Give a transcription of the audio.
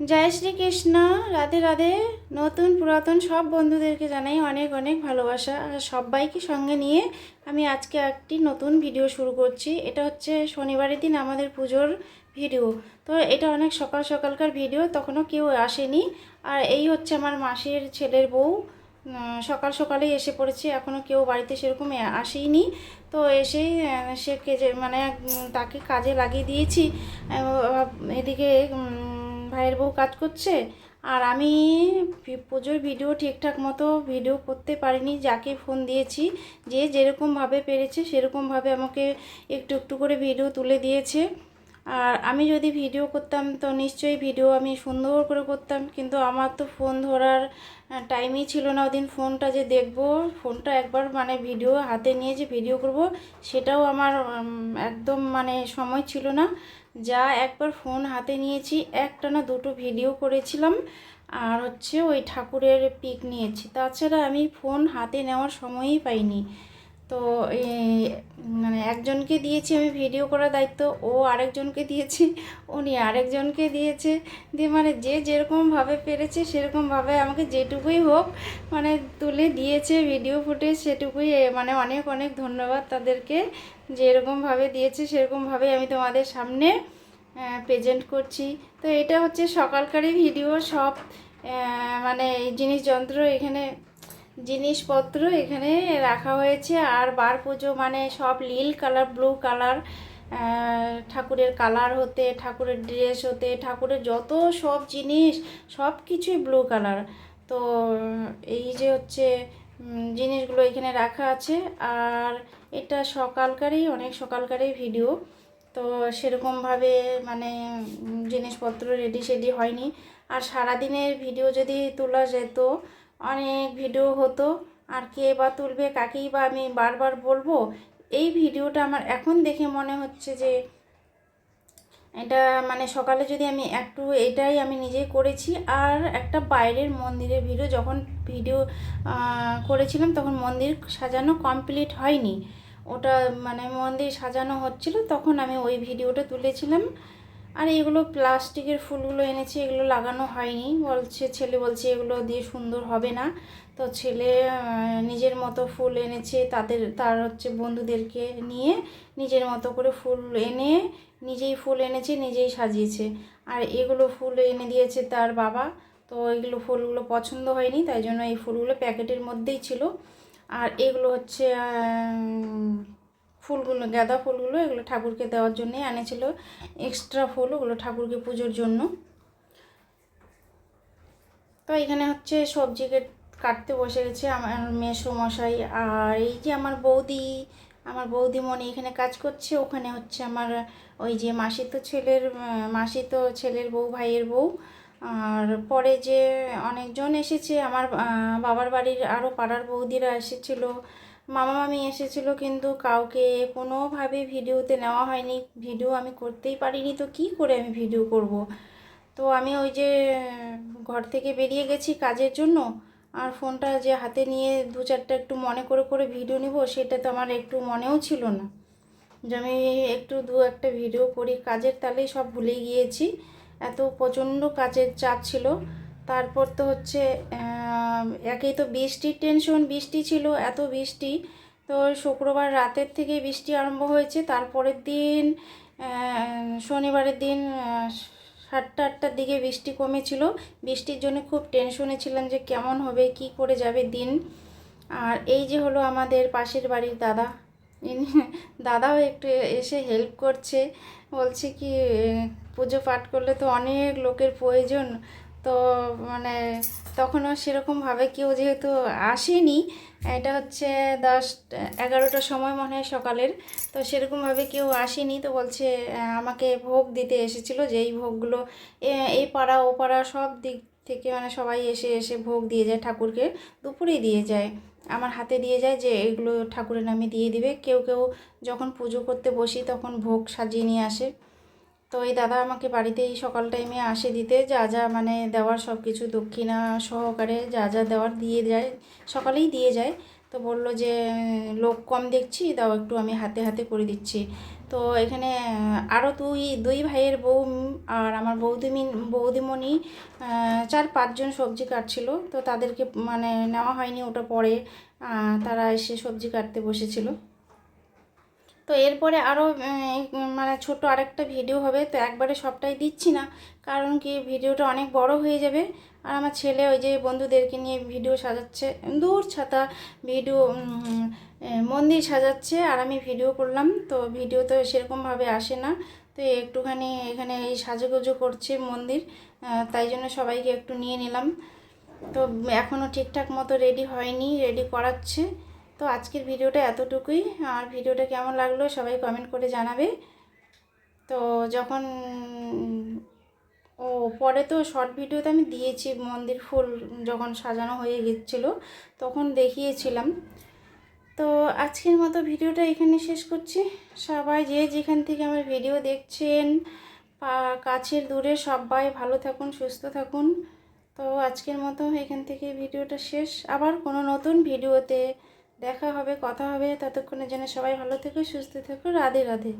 জয় শ্রীকৃষ্ণ, রাধে রাধে। নতুন পুরাতন সব বন্ধুদেরকে জানাই অনেক অনেক ভালোবাসা। আর সবাইকে সঙ্গে নিয়ে আমি আজকে একটি নতুন ভিডিও শুরু করছি। এটা হচ্ছে শনিবারের দিন আমাদের পুজোর ভিডিও। তো এটা অনেক সকাল সকালকার ভিডিও, তখনও কেউ আসেনি। আর এই হচ্ছে আমার মাসির ছেলের বউ। সকাল সকালেই এসে পড়েছে, এখনও কেউ বাড়িতে সেরকম আসেইনি। তো এসেই সে কেজে মানে তাকে কাজে লাগিয়ে দিয়েছি। এদিকে ভাইয়ের বউ কাজ করছে। আর আমি পুজোর ভিডিও ঠিকঠাক মতো ভিডিও করতে পারিনি, যাকে ফোন দিয়েছি। যে যেরকমভাবে পেরেছে সেরকমভাবে আমাকে একটু একটু করে ভিডিও তুলে দিয়েছে। আর আমি যদি ভিডিও করতাম তো নিশ্চয়ই ভিডিও আমি সুন্দর করে করতাম, কিন্তু আমার তো ফোন ধরার টাইমই ছিল না ওদিন ফোনটা যে দেখব, ফোনটা একবার মানে ভিডিও হাতে নিয়ে যে ভিডিও করব, সেটাও আমার একদম মানে সময় ছিল না। যা একবার ফোন হাতে নিয়েছি একটা না দুটো ভিডিও করেছিলাম, আর হচ্ছে ওই ঠাকুরের পিক নিয়েছি। তাছাড়া আমি ফোন হাতে নেওয়ার সময়ই পাইনি। তো মানে একজনকে দিয়েছি আমি ভিডিও করার দায়িত্ব, ও আরেকজনকে দিয়েছি, উনি আরেকজনকে দিয়েছে, দিয়ে মানে যে যেরকমভাবে পেরেছে সেরকমভাবে আমাকে যেটুকুই হোক মানে তুলে দিয়েছে ভিডিও ফুটেজ, সেটুকুই মানে অনেক অনেক ধন্যবাদ তাদেরকে, যেরকমভাবে দিয়েছে সেরকমভাবে আমি তোমাদের সামনে প্রেজেন্ট করছি। তো এটা হচ্ছে সকালকারই ভিডিও, সব মানে এই জিনিসযন্ত্র এখানে জিনিসপত্র এখানে রাখা হয়েছে। আর বার পুজো মানে সব নীল কালার, ব্লু কালার ঠাকুরের কালার হতে, ঠাকুরের ড্রেস হতে, ঠাকুরের যত সব জিনিস, সব কিছুই ব্লু কালার। তো, এই যে হচ্ছে জিনিসগুলো এখানে রাখা আছে। আর এটা সকালকারই, অনেক সকালকারই ভিডিও তো, সেরকমভাবে মানে জিনিসপত্র রেডি সেডি হয়নি। আর সারাদিনের ভিডিও যদি তোলা যেত অনেক ভিডিও হতো। আর কে বা তুলবে, কাকেই বা আমি বারবার বলব, এই ভিডিওটা আমার এখন দেখে মনে হচ্ছে যে এটা মানে সকালে যদি আমি একটু এটাই আমি নিজেই করেছি। আর একটা বাইরের মন্দিরের ভিডিও, যখন ভিডিও করেছিলাম তখন মন্দির সাজানো কমপ্লিট হয়নি। ওটা মানে মন্দির সাজানো হচ্ছিল, তখন আমি ওই ভিডিওটা তুলেছিলাম। আর এগুলো প্লাস্টিকের ফুলগুলো এনেছি, এগুলো লাগানো হয়নি। বলছে, ছেলে বলছে, এগুলো দিয়ে সুন্দর হবে না। তো ছেলে নিজের মতো ফুল এনেছে তাদের, তার হচ্ছে বন্ধুদেরকে নিয়ে, নিজের মতো করে ফুল এনে নিজেই ফুল এনেছে, নিজেই সাজিয়েছে। আর এগুলো ফুল এনে দিয়েছে তার বাবা। তো এগুলো ফুলগুলো পছন্দ হয়নি, তাই জন্য এই ফুলগুলো প্যাকেটের মধ্যেই ছিল। আর এগুলো হচ্ছে ফুলগুলো, গাঁদা ফুলগুলো এগুলো ঠাকুরকে দেওয়ার জন্যই আনেছিল। এক্সট্রা ফুল ওগুলো ঠাকুরকে পুজোর জন্য। তো এখানে হচ্ছে সবজিকে কাটতে বসে গেছে আমার মশাই। আর এই যে আমার বৌদি, আমার বৌদিমণি এখানে কাজ করছে। ওখানে হচ্ছে আমার ওই যে মাসি তো ছেলের মাসি তো ছেলের বউ, ভাইয়ের বউ। আর পরে যে অনেকজন এসেছে। আমার বাবার বাড়ির আরও পাড়ার বৌদিরা এসেছিল। মামা মামি এসেছিল কিন্তু কাউকে কোনোভাবে ভিডিওতে নেওয়া হয়নি। ভিডিও আমি করতেই পারিনি তো কি করে আমি ভিডিও করব? তো আমি ওই যে ঘর থেকে বেরিয়ে গেছি কাজের জন্য। আর ফোনটা যে হাতে নিয়ে দু চারটা একটু মনে করে করে ভিডিও নিব, সেটা তো আমার একটু মনেও ছিল না। যে আমি একটু দু একটা ভিডিও করি, কাজের তালেই সব ভুলে গিয়েছি। এত প্রচণ্ড কাজের চাপ ছিল। তারপর তো হচ্ছে একেই তো বৃষ্টির টেনশন বৃষ্টি ছিল, এত বৃষ্টি। তো শুক্রবার রাতের থেকে বৃষ্টি আরম্ভ হয়েছে, তারপরের দিন শনিবারের দিন সাতটা, আটটার দিকে বৃষ্টি কমেছিল। বৃষ্টির জন্য খুব টেনশনে ছিলাম যে কেমন হবে, কি করে যাবে দিন। আর এই যে হলো আমাদের পাশের বাড়ির দাদা দাদাও একটু এসে হেল্প করছে। বলছে কি পুজো পাঠ করলে তো অনেক লোকের প্রয়োজন। তো মানে তখনও সেরকমভাবে কেউ যেহেতু আসেনি, এটা হচ্ছে দশ, এগারোটার সময় মনে হয় সকালের, তো সেরকমভাবে কেউ আসেনি, তো বলছে আমাকে ভোগ দিতে এসেছিল, যেই ভোগগুলো এই পাড়া, ও পাড়া সব দিক থেকে মানে সবাই এসে এসে ভোগ দিয়ে যায়, ঠাকুরকে দুপুরেই দিয়ে যায়। আমার হাতে দিয়ে যায় যে, এগুলো ঠাকুরের নামে দিয়ে দিবে। কেউ কেউ যখন পুজো করতে বসি তখন ভোগ সাজিয়ে নিয়ে আসে। তো এই দাদা আমাকে বাড়িতে এই সকাল টাইমে আসে দিতে, যা যা মানে দেওয়ার সব কিছু দক্ষিণা সহকারে যা যা দেওয়ার দিয়ে যায়, সকালেই দিয়ে যায়। তো বলল যে, লোক কম দেখছি, দাও একটু আমি হাতে হাতে করে দিচ্ছি। তো এখানে আরও দুই দুই ভাইয়ের বউ আর আমার বৌদিমি, বৌদিমণি চার পাঁচজন সবজি কাটছিল। তো তাদেরকে মানে নেওয়া হয়নি, ওটা পরে তারা এসে সবজি কাটতে বসেছিল। তো এরপরে আরও মানে ছোট আরেকটা ভিডিও হবে, তো একবারে সবটাই দিচ্ছি না, কারণ কি ভিডিওটা অনেক বড় হয়ে যাবে। আর আমার ছেলে ওই যে বন্ধুদেরকে নিয়ে ভিডিও সাজাচ্ছে, দূর ছাতা ভিডিও মন্দির সাজাচ্ছে, আর আমি ভিডিও করলাম, তো ভিডিও তো সেরকমভাবে আসে না, তো একটুখানি এখানে এই সাজুগুজু করছে মন্দির তাই জন্য সবাইকে একটু নিয়ে নিলাম। তো এখনও ঠিকঠাক মতো রেডি হয়নি রেডি করাচ্ছে। তো আজকের ভিডিওটা এতটুকুই। আর ভিডিওটা কেমন লাগল সবাই কমেন্ট করে জানাবে। তো যখন, ও পরে তো শর্ট ভিডিওতে আমি দিয়েছি মন্দির ফুল যখন সাজানো হয়ে গেছিল, তখন দেখিয়েছিলাম। তো আজকের মতো ভিডিওটা এখানে শেষ করছি। সবাই যে যেখান থেকে আমার ভিডিও দেখছেন কাছের দূরে সবাই ভালো থাকুন, সুস্থ থাকুন। তো আজকের মতো এখান থেকে ভিডিওটা শেষ। আবার কোনো নতুন ভিডিওতে দেখা হবে কথা হবে। ততক্ষণে যেন সবাই ভালো থেকো সুস্থ থেকো। রাধে রাধে।